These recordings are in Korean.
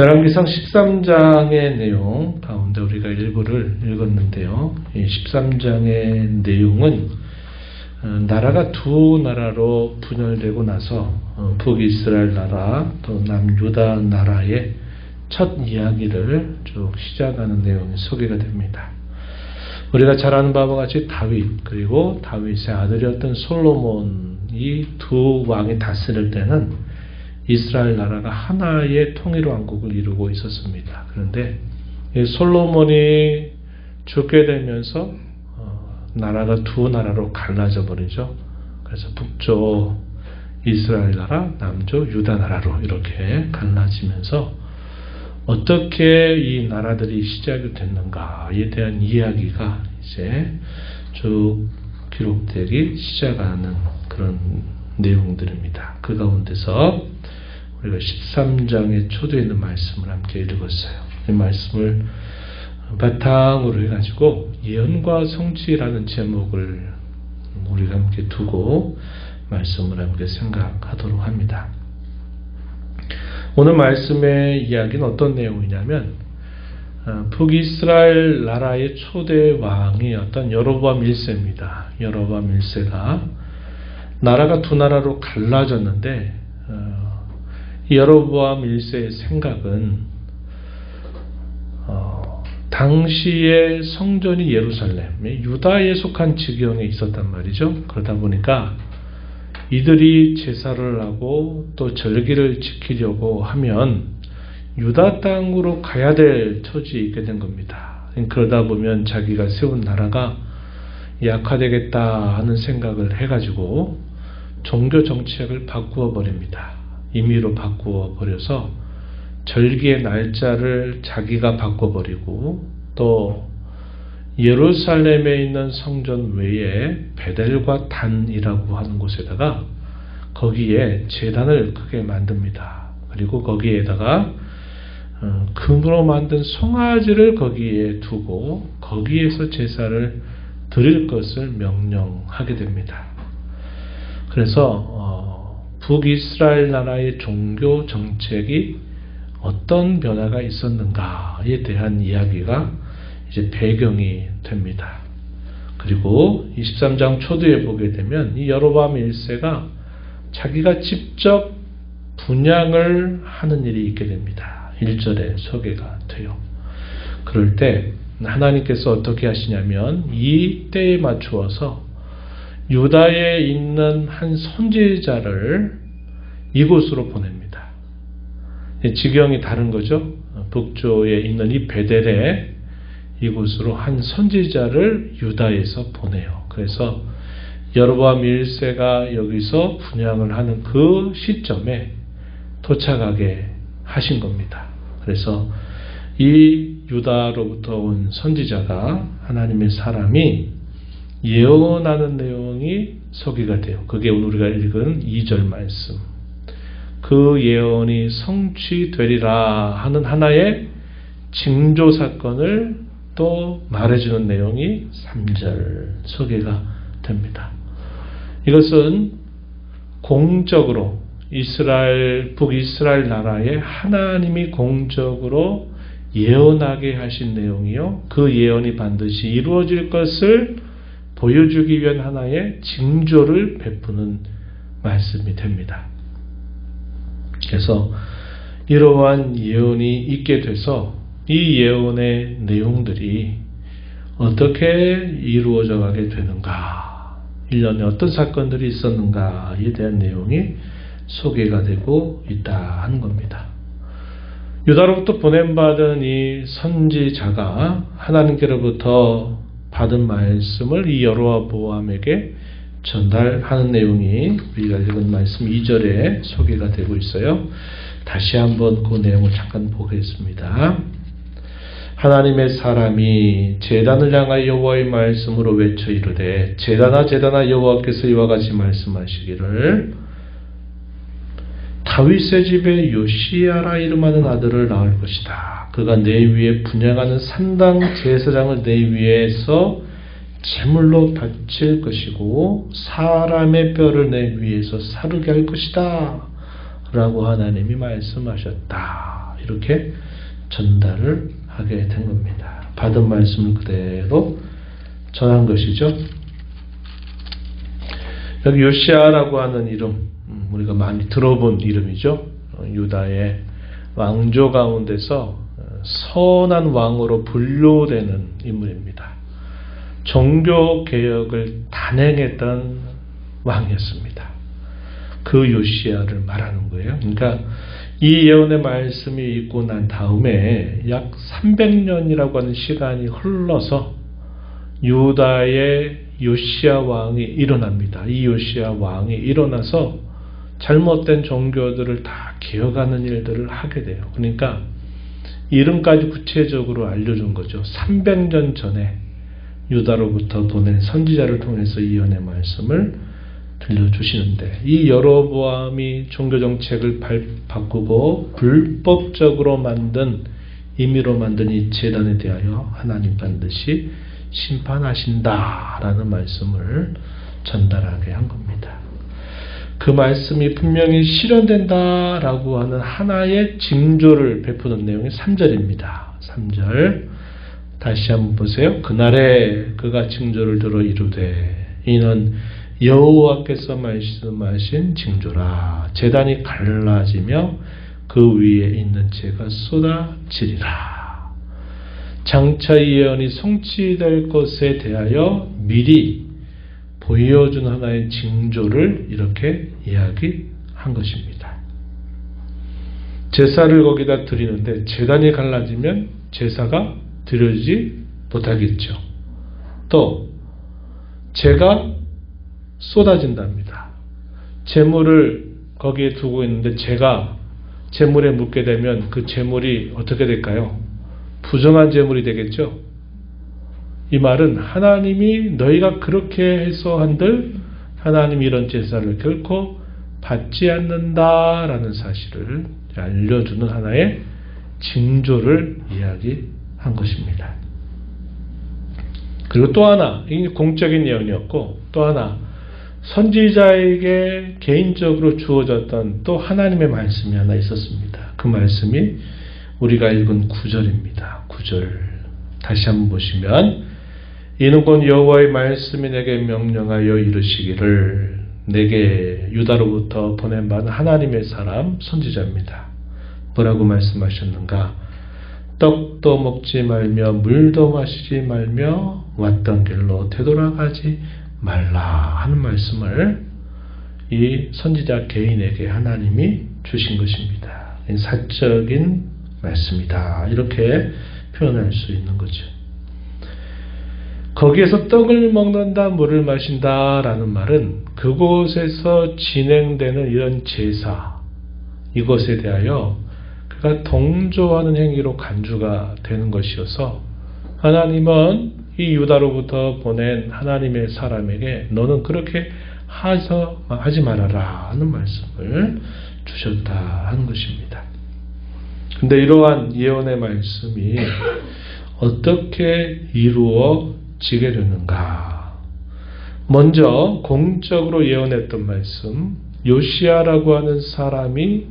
열왕기상 13장의 내용 가운데 우리가 일부를 읽었는데요. 이 13장의 내용은 어, 나라가 두 나라로 분열되고 나서 어, 북이스라엘 나라 또 남유다 나라의 첫 이야기를 쭉 시작하는 내용이 소개가 됩니다. 우리가 잘 아는 바와 같이 다윗 그리고 다윗의 아들이었던 솔로몬이 두 왕이 다스릴 때는 이스라엘 나라가 하나의 통일 왕국을 이루고 있었습니다. 그런데 이 솔로몬이 죽게 되면서 어, 나라가 두 나라로 갈라져 버리죠. 그래서 북쪽 이스라엘 나라, 남쪽 유다 나라로 이렇게 갈라지면서 어떻게 이 나라들이 시작이 됐는가에 대한 이야기가 이제 쭉 기록되기 시작하는 그런 내용들입니다. 그 가운데서 우리가 13장의 초도에 있는 말씀을 함께 읽었어요. 이 말씀을 바탕으로 해가지고 예언과 성취라는 제목을 우리가 함께 두고 말씀을 함께 생각하도록 합니다. 오늘 말씀의 이야기는 어떤 내용이냐면 어, 북이스라엘 나라의 초대 왕이었던 여로보암 1세입니다. 여로보암 1세가 나라가 두 나라로 갈라졌는데 어, 여로보암 1세의 생각은 어, 당시의 성전이 예루살렘, 유다에 속한 지경에 있었단 말이죠. 그러다 보니까 이들이 제사를 하고 또 절기를 지키려고 하면 유다 땅으로 가야 될 처지에 있게 된 겁니다. 그러다 보면 자기가 세운 나라가 약화되겠다 하는 생각을 해가지고 종교 정책을 바꾸어 버립니다. 임의로 바꾸어 버려서 절기의 날짜를 자기가 바꿔버리고 또 예루살렘에 있는 성전 외에 베델과 단이라고 하는 곳에다가 거기에 재단을 크게 만듭니다. 그리고 거기에다가 어, 금으로 만든 송아지를 거기에 두고 거기에서 제사를 드릴 것을 명령하게 됩니다. 그래서 어, 북이스라엘 나라의 종교 정책이 어떤 변화가 있었는가에 대한 이야기가 이제 배경이 됩니다. 그리고 23장 초두에 보게 되면 이 여로밤 1세가 자기가 직접 분양을 하는 일이 있게 됩니다. 1절에 소개가 돼요. 그럴 때 하나님께서 어떻게 하시냐면 이 때에 맞추어서 유다에 있는 한 선지자를 이곳으로 보냅니다. 지경이 다른 거죠. 북쪽에 있는 이 베델에 이곳으로 한 선지자를 유다에서 보내요. 그래서 여로보암 1세가 여기서 분양을 하는 그 시점에 도착하게 하신 겁니다. 그래서 이 유다로부터 온 선지자가 하나님의 사람이 예언하는 내용이 소개가 돼요. 그게 오늘 우리가 읽은 2절 말씀. 그 예언이 성취되리라 하는 하나의 징조 사건을 또 말해주는 내용이 3절 소개가 됩니다. 이것은 공적으로 이스라엘, 북이스라엘 나라에 하나님이 공적으로 예언하게 하신 내용이요. 그 예언이 반드시 이루어질 것을 보여주기 위한 하나의 징조를 베푸는 말씀이 됩니다. 그래서 이러한 예언이 있게 돼서 이 예언의 내용들이 어떻게 이루어져 가게 되는가, 1년에 어떤 사건들이 있었는가에 대한 내용이 소개가 되고 있다 하는 겁니다. 유다로부터 보냄받은 이 선지자가 하나님께로부터 받은 말씀을 이 여로보암에게 전달하는 내용이 우리가 읽은 말씀 2절에 소개가 되고 있어요. 다시 한번 그 내용을 잠깐 보겠습니다. 하나님의 사람이 제단을 향하여 여호와의 말씀으로 외쳐 이르되 제단아 제단아 여호와께서 이와 같이 말씀하시기를 다윗의 집에 요시야라 이름하는 아들을 낳을 것이다. 그가 내 위에 분양하는 산당 제사장을 내 위에서 제물로 바칠 것이고 사람의 뼈를 내 위에서 사르게 할 것이다. 라고 하나님이 말씀하셨다. 이렇게 전달을 하게 된 겁니다. 받은 말씀을 그대로 전한 것이죠. 여기 요시아라고 하는 이름, 음, 우리가 많이 들어본 이름이죠. 어, 유다의 왕조 가운데서 어, 선한 왕으로 분류되는 인물입니다. 종교 개혁을 단행했던 왕이었습니다. 그 요시아를 말하는 거예요. 그러니까 이 예언의 말씀이 있고 난 다음에 약 300년이라고 하는 시간이 흘러서 유다의 요시아 왕이 일어납니다. 이 요시아 왕이 일어나서 잘못된 종교들을 다 기억하는 일들을 하게 돼요. 그러니까 이름까지 구체적으로 알려준 거죠. 300년 전에 유다로부터 보낸 선지자를 통해서 이 연의 말씀을 들려주시는데 이 여로보암이 종교 정책을 바꾸고 불법적으로 만든 임의로 만든 이 재단에 대하여 하나님 반드시 심판하신다라는 말씀을 전달하게 한 겁니다. 그 말씀이 분명히 실현된다라고 하는 하나의 징조를 베푸는 내용이 3절입니다. 3절 다시 한번 보세요. 그날에 그가 징조를 들어 이루되 이는 여호와께서 말씀하신 징조라 재단이 갈라지며 그 위에 있는 재가 쏟아지리라. 장차 예언이 성취될 것에 대하여 미리 보여준 하나의 징조를 이렇게 이야기한 것입니다. 제사를 거기다 드리는데 재단이 갈라지면 제사가 드려지지 못하겠죠. 또 재가 쏟아진답니다. 재물을 거기에 두고 있는데 재가 재물에 묻게 되면 그 재물이 어떻게 될까요? 부정한 재물이 되겠죠. 이 말은 하나님이 너희가 그렇게 해서 한들 하나님 이런 제사를 결코 받지 않는다라는 사실을 알려주는 하나의 징조를 이야기 한 것입니다. 그리고 또 하나, 이 공적인 예언이었고, 또 하나, 선지자에게 개인적으로 주어졌던 또 하나님의 말씀이 하나 있었습니다. 그 말씀이 우리가 읽은 9절입니다. 9절. 다시 한번 보시면, 이는 곧 여호와의 말씀이 내게 명령하여 이르시기를 내게 유다로부터 보낸 바는 하나님의 사람 선지자입니다. 뭐라고 말씀하셨는가? 떡도 먹지 말며 물도 마시지 말며 왔던 길로 되돌아가지 말라 하는 말씀을 이 선지자 개인에게 하나님이 주신 것입니다. 사적인 말씀이다. 이렇게 표현할 수 있는 거죠. 거기에서 떡을 먹는다, 물을 마신다 라는 말은 그곳에서 진행되는 이런 제사, 이것에 대하여 그가 동조하는 행위로 간주가 되는 것이어서 하나님은 이 유다로부터 보낸 하나님의 사람에게 너는 그렇게 하서, 하지 말아라 하는 말씀을 주셨다 하는 것입니다. 근데 이러한 예언의 말씀이 어떻게 이루어지게 되는가? 먼저 공적으로 예언했던 말씀, 요시아라고 하는 사람이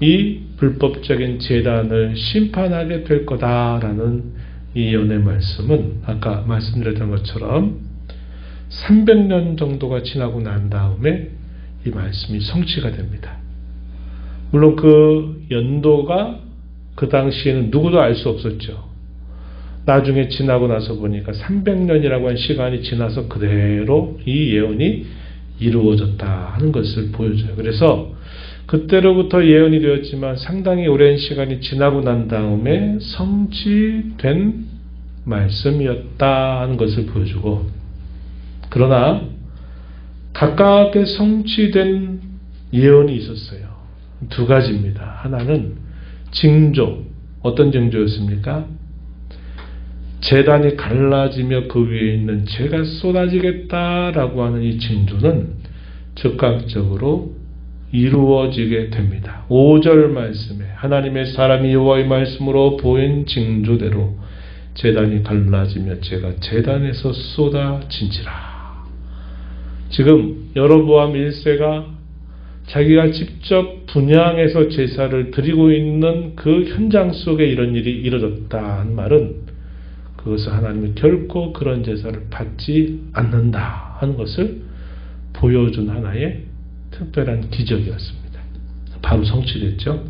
이 불법적인 재단을 심판하게 될 거다라는 이 예언의 말씀은 아까 말씀드렸던 것처럼 300년 정도가 지나고 난 다음에 이 말씀이 성취가 됩니다. 물론 그 연도가 그 당시에는 누구도 알 수 없었죠. 나중에 지나고 나서 보니까 300년이라고 한 시간이 지나서 그대로 이 예언이 이루어졌다 하는 것을 보여줘요. 그래서 그때로부터 예언이 되었지만 상당히 오랜 시간이 지나고 난 다음에 성취된 말씀이었다 하는 것을 보여주고 그러나 각각의 성취된 예언이 있었어요. 두 가지입니다. 하나는 징조. 어떤 징조였습니까? 재단이 갈라지며 그 위에 있는 재가 쏟아지겠다라고 하는 이 징조는 즉각적으로 이루어지게 됩니다. 5절 말씀에 하나님의 사람이 여호와의 말씀으로 보인 징조대로 재단이 갈라지며 제가 재단에서 쏟아진지라. 지금 여로보암 1세가 자기가 직접 분양해서 제사를 드리고 있는 그 현장 속에 이런 일이 이루어졌다는 말은 그것을 하나님이 결코 그런 제사를 받지 않는다 하는 것을 보여준 하나의 특별한 기적이었습니다. 바로 성취됐죠.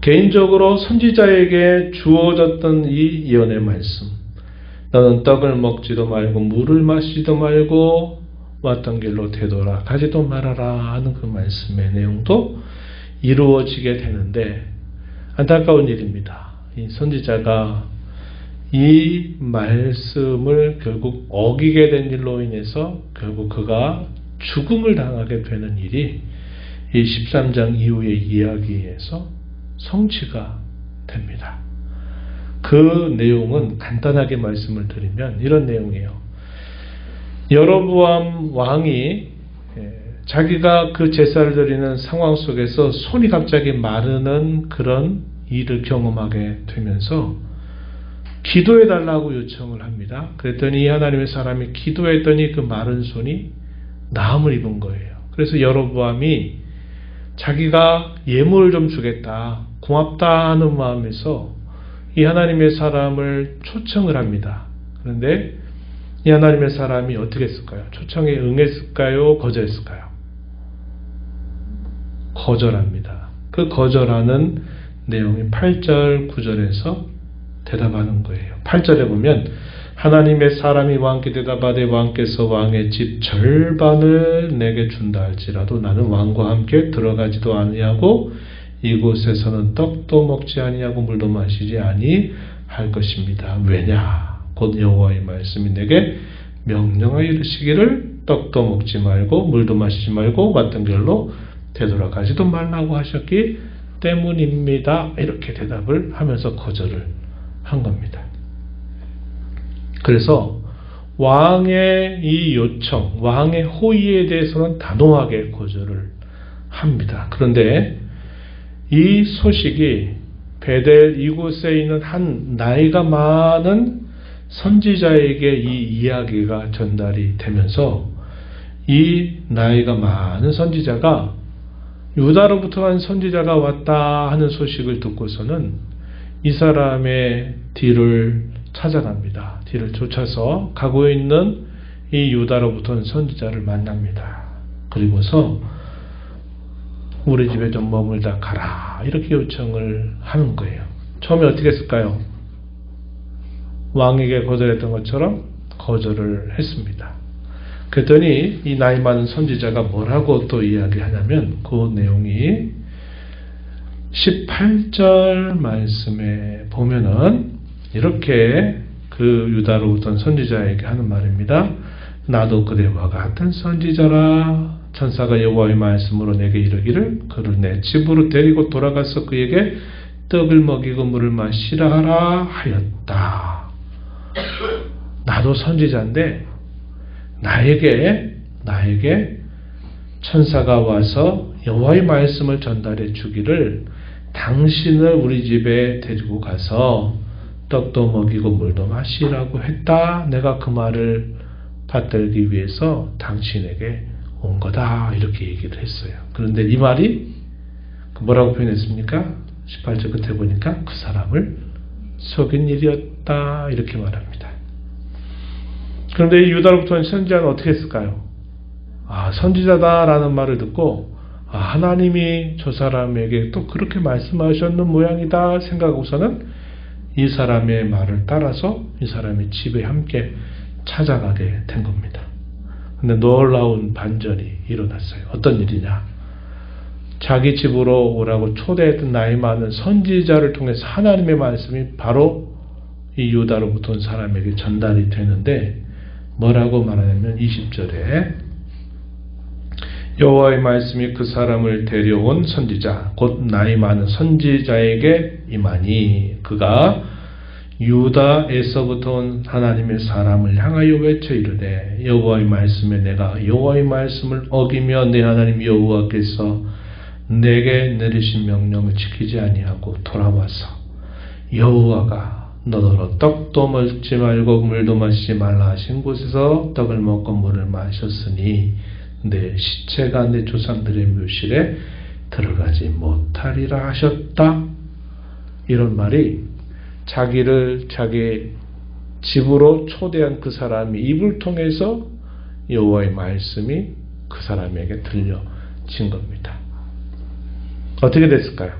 개인적으로 선지자에게 주어졌던 이 예언의 말씀. 너는 떡을 먹지도 말고 물을 마시지도 말고 왔던 길로 되돌아 가지도 말아라 하는 그 말씀의 내용도 이루어지게 되는데 안타까운 일입니다. 이 선지자가 이 말씀을 결국 어기게 된 일로 인해서 결국 그가 죽음을 당하게 되는 일이 이 13장 이후의 이야기에서 성취가 됩니다. 그 내용은 간단하게 말씀을 드리면 이런 내용이에요. 여로보암 왕이 예, 자기가 그 제사를 드리는 상황 속에서 손이 갑자기 마르는 그런 일을 경험하게 되면서 기도해 달라고 요청을 합니다. 그랬더니 하나님의 사람이 기도했더니 그 마른 손이 나음을 입은 거예요. 그래서 여로보암이 자기가 예물을 좀 주겠다, 고맙다 하는 마음에서 이 하나님의 사람을 초청을 합니다. 그런데 이 하나님의 사람이 어떻게 했을까요? 초청에 응했을까요? 거절했을까요? 거절합니다. 그 거절하는 내용이 8절, 9절에서 대답하는 거예요. 8절에 보면 하나님의 사람이 왕께 대답하되 왕께서 왕의 집 절반을 내게 준다 할지라도 나는 왕과 함께 들어가지도 아니하고 이곳에서는 떡도 먹지 아니하고 물도 마시지 아니할 것입니다. 왜냐? 곧 여호와의 말씀이 내게 명령하여 이르시기를 떡도 먹지 말고 물도 마시지 말고 왔던 길로 되돌아가지도 말라고 하셨기 때문입니다. 이렇게 대답을 하면서 거절을 한 겁니다. 그래서 왕의 이 요청, 왕의 호의에 대해서는 단호하게 거절을 합니다. 그런데 이 소식이 베델 이곳에 있는 한 나이가 많은 선지자에게 이 이야기가 전달이 되면서 이 나이가 많은 선지자가 유다로부터 한 선지자가 왔다 하는 소식을 듣고서는 이 사람의 뒤를 찾아갑니다. 뒤를 쫓아서 가고 있는 이 유다로부터 온 선지자를 만납니다. 그리고서 우리 집에 좀 머물다 가라 이렇게 요청을 하는 거예요. 처음에 어떻게 했을까요? 왕에게 거절했던 것처럼 거절을 했습니다. 그랬더니 이 나이 많은 선지자가 뭐라고 또 이야기하냐면 그 내용이 18절 말씀에 보면은 이렇게 그 유다로부터 선지자에게 하는 말입니다. 나도 그대와 같은 선지자라 천사가 여호와의 말씀으로 내게 이르기를 그를 내 집으로 데리고 돌아가서 그에게 떡을 먹이고 물을 마시라 하라 하였다. 나도 선지자인데 나에게 나에게 천사가 와서 여호와의 말씀을 전달해 주기를 당신을 우리 집에 데리고 가서 떡도 먹이고 물도 마시라고 했다. 내가 그 말을 받들기 위해서 당신에게 온 거다. 이렇게 얘기를 했어요. 그런데 이 말이 뭐라고 표현했습니까? 18절 끝에 보니까 그 사람을 속인 일이었다. 이렇게 말합니다. 그런데 이 유다로부터 선지자는 어떻게 했을까요? 아, 선지자다라는 말을 듣고 아, 하나님이 저 사람에게 또 그렇게 말씀하셨는 모양이다 생각하고서는 이 사람의 말을 따라서 이 사람이 집에 함께 찾아가게 된 겁니다. 근데 놀라운 반전이 일어났어요. 어떤 일이냐? 자기 집으로 오라고 초대했던 나이 많은 선지자를 통해서 하나님의 말씀이 바로 이 유다로부터 온 사람에게 전달이 되는데 뭐라고 말하냐면 20절에 여호와의 말씀이 그 사람을 데려온 선지자 곧 나이 많은 선지자에게 임하니 그가 유다에서부터 온 하나님의 사람을 향하여 외쳐 이르되 여호와의 말씀에 내가 여호와의 말씀을 어기며 내 하나님 여호와께서 내게 내리신 명령을 지키지 아니하고 돌아와서 여호와가 너더러 떡도 먹지 말고 물도 마시지 말라 하신 곳에서 떡을 먹고 물을 마셨으니 내 시체가 내 조상들의 묘실에 들어가지 못하리라 하셨다. 이런 말이 자기를 자기 집으로 초대한 그 사람이 입을 통해서 여호와의 말씀이 그 사람에게 들려진 겁니다. 어떻게 됐을까요?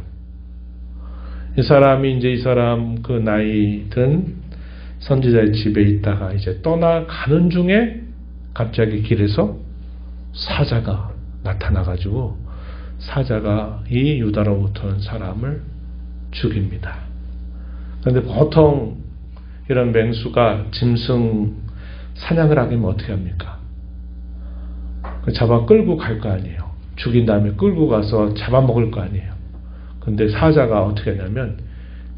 이 사람이 이제 이 사람 그 나이 든 선지자의 집에 있다가 이제 떠나가는 중에 갑자기 길에서 사자가 나타나가지고 사자가 이 유다로부터 온 사람을 죽입니다. 그런데 보통 이런 맹수가 짐승 사냥을 하면 어떻게 합니까? 그 잡아 끌고 갈 거 아니에요. 죽인 다음에 끌고 가서 잡아먹을 거 아니에요. 근데 사자가 어떻게 하냐면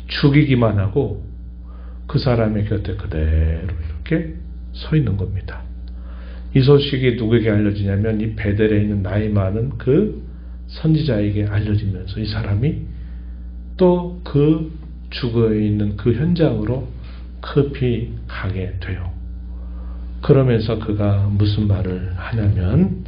죽이기만 하고 그 사람의 곁에 그대로 이렇게 서 있는 겁니다. 이 소식이 누구에게 알려지냐면 이 베델에 있는 나이 많은 그 선지자에게 알려지면서 이 사람이 또 그 죽어 있는 그 현장으로 급히 가게 돼요. 그러면서 그가 무슨 말을 하냐면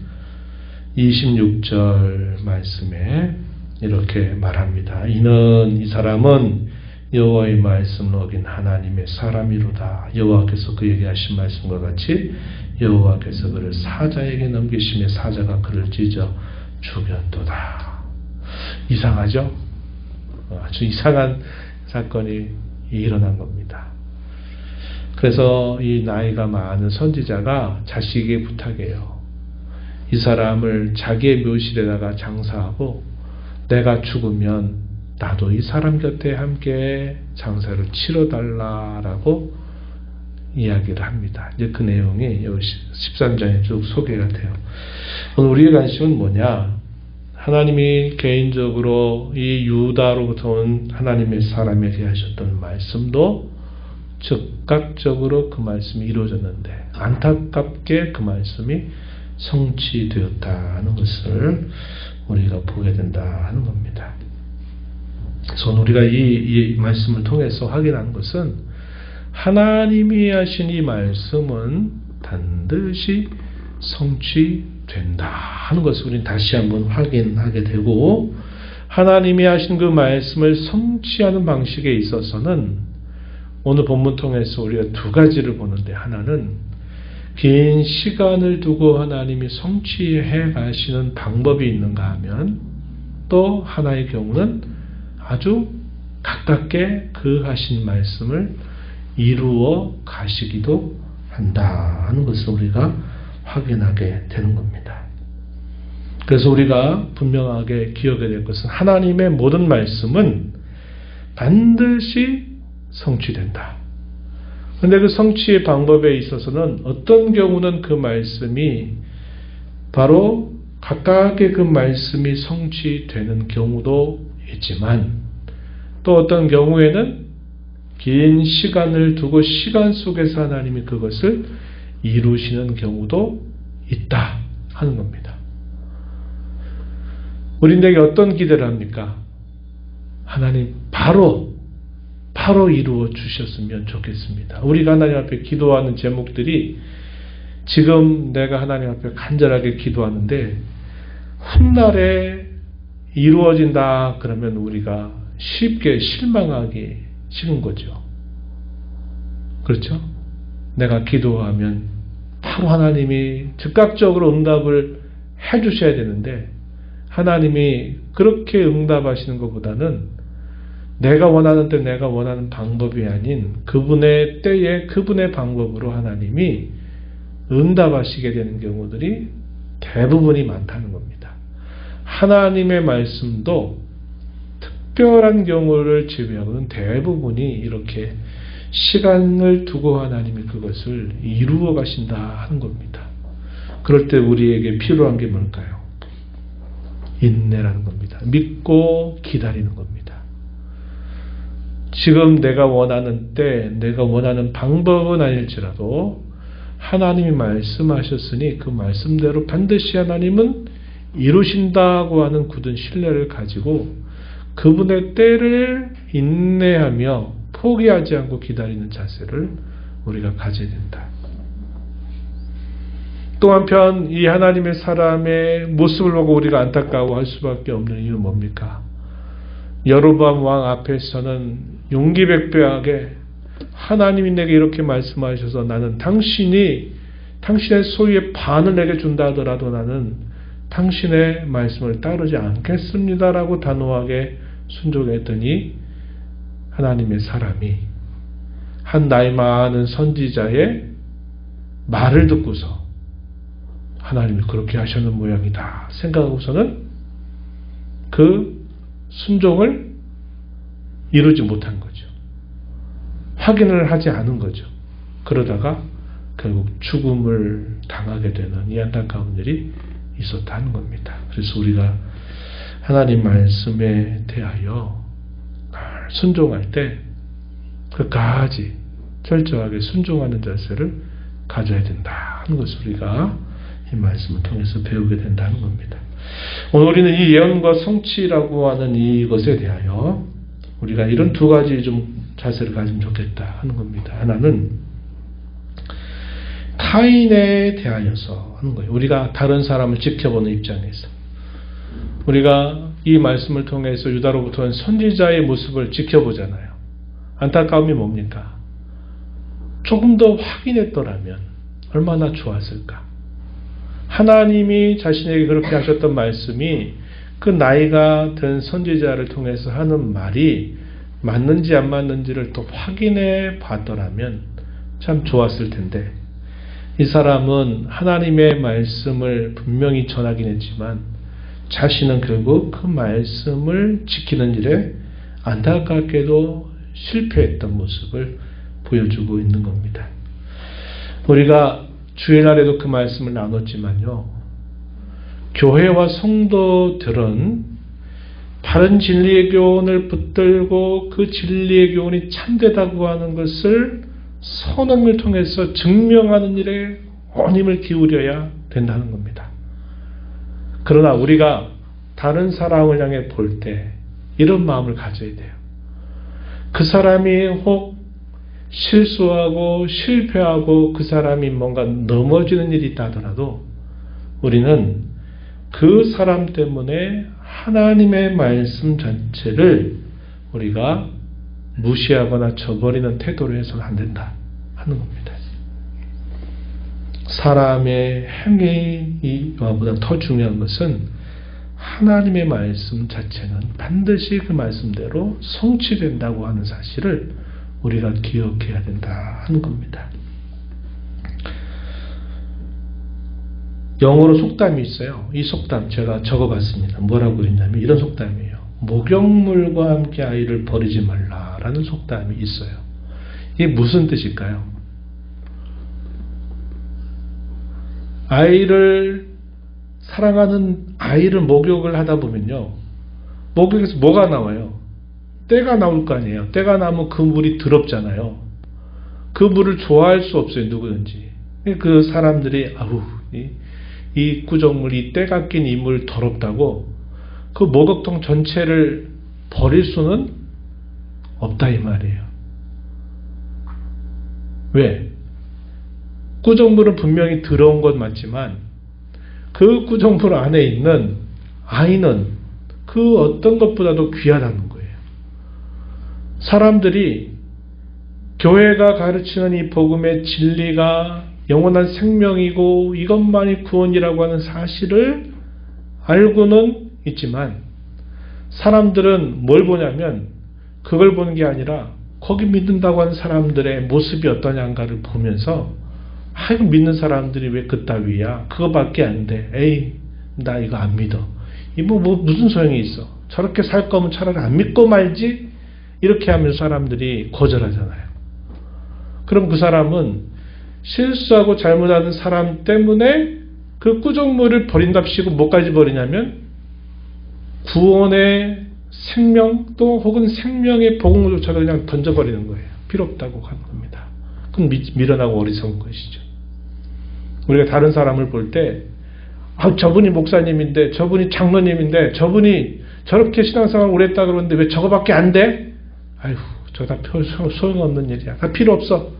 26절 말씀에 이렇게 말합니다. 이는 이 사람은 여호와의 말씀을 어긴 하나님의 사람이로다. 여호와께서 그에게 하신 말씀과 같이 여호와께서 그를 사자에게 넘기심에 사자가 그를 찢어 죽였도다. 이상하죠? 아주 이상한 사건이 일어난 겁니다. 그래서 이 나이가 많은 선지자가 자식에게 부탁해요. 이 사람을 자기의 묘실에다가 장사하고 내가 죽으면 나도 이 사람 곁에 함께 장사를 치러달라라고 이야기를 합니다. 이제 그 내용이 여기 13장에 쭉 소개가 돼요. 오늘 우리의 관심은 뭐냐? 하나님이 개인적으로 이 유다로부터 온 하나님의 사람에게 하셨던 말씀도 즉각적으로 그 말씀이 이루어졌는데 안타깝게 그 말씀이 성취되었다는 것을 우리가 보게 된다 하는 겁니다. 그래서 우리가 이, 이 말씀을 통해서 확인한 것은 하나님이 하신 이 말씀은 반드시 성취 된다 하는 것을 우리는 다시 한번 확인하게 되고 하나님이 하신 그 말씀을 성취하는 방식에 있어서는 오늘 본문 통해서 우리가 두 가지를 보는데 하나는 긴 시간을 두고 하나님이 성취해 가시는 방법이 있는가 하면 또 하나의 경우는 아주 가깝게 그 하신 말씀을 이루어 가시기도 한다 하는 것을 우리가 확인하게 되는 겁니다. 그래서 우리가 분명하게 기억해야 될 것은 하나님의 모든 말씀은 반드시 성취된다. 근데 그 성취의 방법에 있어서는 어떤 경우는 그 말씀이 바로 각각의 그 말씀이 성취되는 경우도 있지만 또 어떤 경우에는 긴 시간을 두고 시간 속에서 하나님이 그것을 이루시는 경우도 있다 하는 겁니다. 우리에게 어떤 기대를 합니까? 하나님 바로 바로 이루어 주셨으면 좋겠습니다. 우리가 하나님 앞에 기도하는 제목들이 지금 내가 하나님 앞에 간절하게 기도하는데 훗날에 이루어진다 그러면 우리가 쉽게 실망하기 싫은 거죠. 그렇죠? 내가 기도하면 바로 하나님이 즉각적으로 응답을 해 주셔야 되는데 하나님이 그렇게 응답하시는 것보다는 내가 원하는 때 내가 원하는 방법이 아닌 그분의 때에 그분의 방법으로 하나님이 응답하시게 되는 경우들이 대부분이 많다는 겁니다. 하나님의 말씀도 특별한 경우를 제외하고는 대부분이 이렇게 시간을 두고 하나님이 그것을 이루어 가신다 하는 겁니다. 그럴 때 우리에게 필요한 게 뭘까요? 인내라는 겁니다. 믿고 기다리는 겁니다. 지금 내가 원하는 때, 내가 원하는 방법은 아닐지라도 하나님이 말씀하셨으니 그 말씀대로 반드시 하나님은 이루신다고 하는 굳은 신뢰를 가지고 그분의 때를 인내하며 포기하지 않고 기다리는 자세를 우리가 가져야 된다. 또 한편 이 하나님의 사람의 모습을 보고 우리가 안타까워할 수밖에 없는 이유는 뭡니까? 여로보암 왕 앞에서는 용기백배하게 하나님이 내게 이렇게 말씀하셔서 나는 당신이 당신의 소유의 반을 내게 준다 하더라도 나는 당신의 말씀을 따르지 않겠습니다라고 단호하게 순종했더니 하나님의 사람이 한 나이 많은 선지자의 말을 듣고서 하나님이 그렇게 하셨는 모양이다 생각하고서는 그 순종을 이루지 못한 거죠. 확인을 하지 않은 거죠. 그러다가 결국 죽음을 당하게 되는 이 안타까운 일이 있었다는 겁니다. 그래서 우리가 하나님 말씀에 대하여 순종할 때 끝까지 철저하게 순종하는 자세를 가져야 된다 하는 것을 우리가 이 말씀을 통해서 배우게 된다는 겁니다. 오늘 우리는 이 예언과 성취라고 하는 이것에 대하여 우리가 이런 두 가지 좀 자세를 가지면 좋겠다 하는 겁니다. 하나는 타인에 대하여서 하는 거예요. 우리가 다른 사람을 지켜보는 입장에서 우리가 이 말씀을 통해서 유다로부터 온 선지자의 모습을 지켜보잖아요. 안타까움이 뭡니까? 조금 더 확인했더라면 얼마나 좋았을까? 하나님이 자신에게 그렇게 하셨던 말씀이 그 나이가 든 선지자를 통해서 하는 말이 맞는지 안 맞는지를 또 확인해 봤더라면 참 좋았을 텐데 이 사람은 하나님의 말씀을 분명히 전하긴 했지만 자신은 결국 그 말씀을 지키는 일에 안타깝게도 실패했던 모습을 보여주고 있는 겁니다. 우리가 주일날에도 그 말씀을 나눴지만요. 교회와 성도들은 바른 진리의 교훈을 붙들고 그 진리의 교훈이 참되다고 하는 것을 선언을 통해서 증명하는 일에 온 힘을 기울여야 된다는 겁니다. 그러나 우리가 다른 사람을 향해 볼 때 이런 마음을 가져야 돼요. 그 사람이 혹 실수하고 실패하고 그 사람이 뭔가 넘어지는 일이 있다 하더라도 우리는 그 사람 때문에 하나님의 말씀 전체를 우리가 무시하거나 저버리는 태도로 해서는 안 된다 하는 겁니다. 사람의 행위보다 더 중요한 것은 하나님의 말씀 자체는 반드시 그 말씀대로 성취된다고 하는 사실을 우리가 기억해야 된다 하는 겁니다. 영어로 속담이 있어요. 이 속담 제가 적어봤습니다. 뭐라고 했냐면 이런 속담이에요. 목욕물과 함께 아이를 버리지 말라라는 속담이 있어요. 이게 무슨 뜻일까요? 아이를 사랑하는 아이를 목욕을 하다 보면요. 목욕에서 뭐가 나와요? 때가 나올 거 아니에요. 때가 나면 그 물이 더럽잖아요. 그 물을 좋아할 수 없어요. 누구든지. 그 사람들이 아우 이, 이 구정물이 때가 낀 이 물 더럽다고 그 목욕통 전체를 버릴 수는 없다 이 말이에요. 왜? 구정물은 분명히 들어온 것 맞지만 그 구정물 안에 있는 아이는 그 어떤 것보다도 귀하다는 거예요. 사람들이 교회가 가르치는 이 복음의 진리가 영원한 생명이고 이것만이 구원이라고 하는 사실을 알고는 있지만 사람들은 뭘 보냐면 그걸 보는 게 아니라 거기 믿는다고 하는 사람들의 모습이 어떠냐인가를 보면서 아 이거 믿는 사람들이 왜 그따위야 그거밖에 안 돼 에이 나 이거 안 믿어 이뭐 뭐 무슨 소용이 있어 저렇게 살 거면 차라리 안 믿고 말지 이렇게 하면 사람들이 거절하잖아요 그럼 그 사람은 실수하고 잘못하는 사람 때문에 그 꾸정물을 버린답시고 뭐까지 버리냐면 구원의 생명 또 혹은 생명의 복음조차도 그냥 던져버리는 거예요. 필요 없다고 하는 겁니다. 그럼 미, 미련하고 어리석은 것이죠. 우리가 다른 사람을 볼 때, 아, 저분이 목사님인데, 저분이 장로님인데, 저분이 저렇게 신앙생활 오래 했다 그러는데 왜 저거밖에 안 돼? 아휴, 저거 다 소용없는 일이야. 다 필요 없어.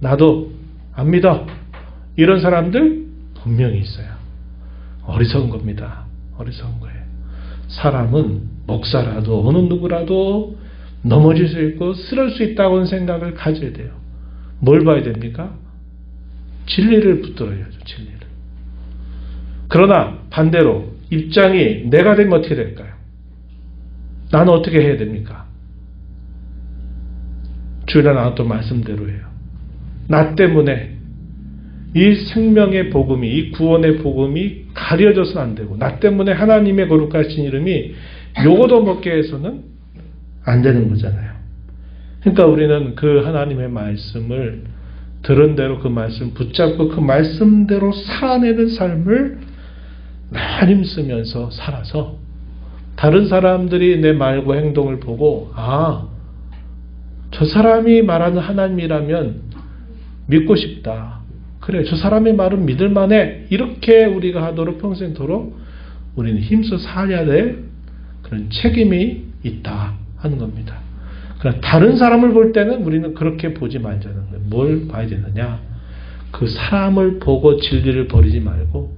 나도 안 믿어. 이런 사람들 분명히 있어요. 어리석은 겁니다. 어리석은 거예요. 사람은 목사라도 어느 누구라도 넘어질 수 있고 쓰러질 수 있다고는 생각을 가져야 돼요. 뭘 봐야 됩니까? 진리를 붙들어야죠. 진리를. 그러나 반대로 입장이 내가 되면 어떻게 될까요? 나는 어떻게 해야 됩니까? 주일에 나왔던 말씀대로 해요. 나 때문에 이 생명의 복음이, 이 구원의 복음이 가려져서는 안 되고, 나 때문에 하나님의 거룩하신 이름이 요거도 먹게 해서는 안 되는 거잖아요. 그러니까 우리는 그 하나님의 말씀을 들은 대로 그 말씀 붙잡고 그 말씀대로 살아내는 삶을 많이 힘쓰면서 살아서 다른 사람들이 내 말과 행동을 보고 아, 저 사람이 말하는 하나님이라면 믿고 싶다. 그래, 저 사람의 말은 믿을 만해. 이렇게 우리가 하도록 평생토록 우리는 힘써 살아야 될 그런 책임이 있다 하는 겁니다. 그러나 다른 사람을 볼 때는 우리는 그렇게 보지 말자는 거예요. 뭘 봐야 되느냐? 그 사람을 보고 진리를 버리지 말고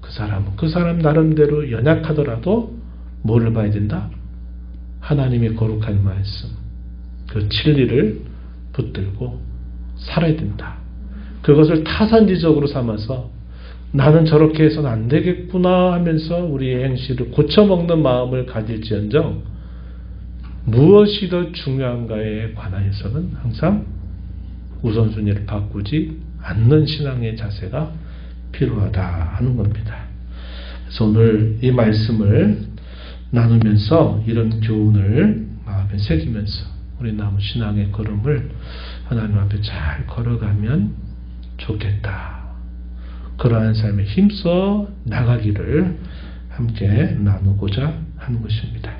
그 사람은 그 사람 나름대로 연약하더라도 뭐를 봐야 된다? 하나님의 거룩한 말씀, 그 진리를 붙들고 살아야 된다. 그것을 타산지적으로 삼아서 나는 저렇게 해서는 안 되겠구나 하면서 우리의 행실을 고쳐먹는 마음을 가질지언정 무엇이 더 중요한가에 관하여서는 항상 우선순위를 바꾸지 않는 신앙의 자세가 필요하다 하는 겁니다. 그래서 오늘 이 말씀을 나누면서 이런 교훈을 마음에 새기면서 우리 남은 신앙의 걸음을 하나님 앞에 잘 걸어가면 좋겠다. 그러한 삶에 힘써 나가기를 함께 나누고자 하는 것입니다.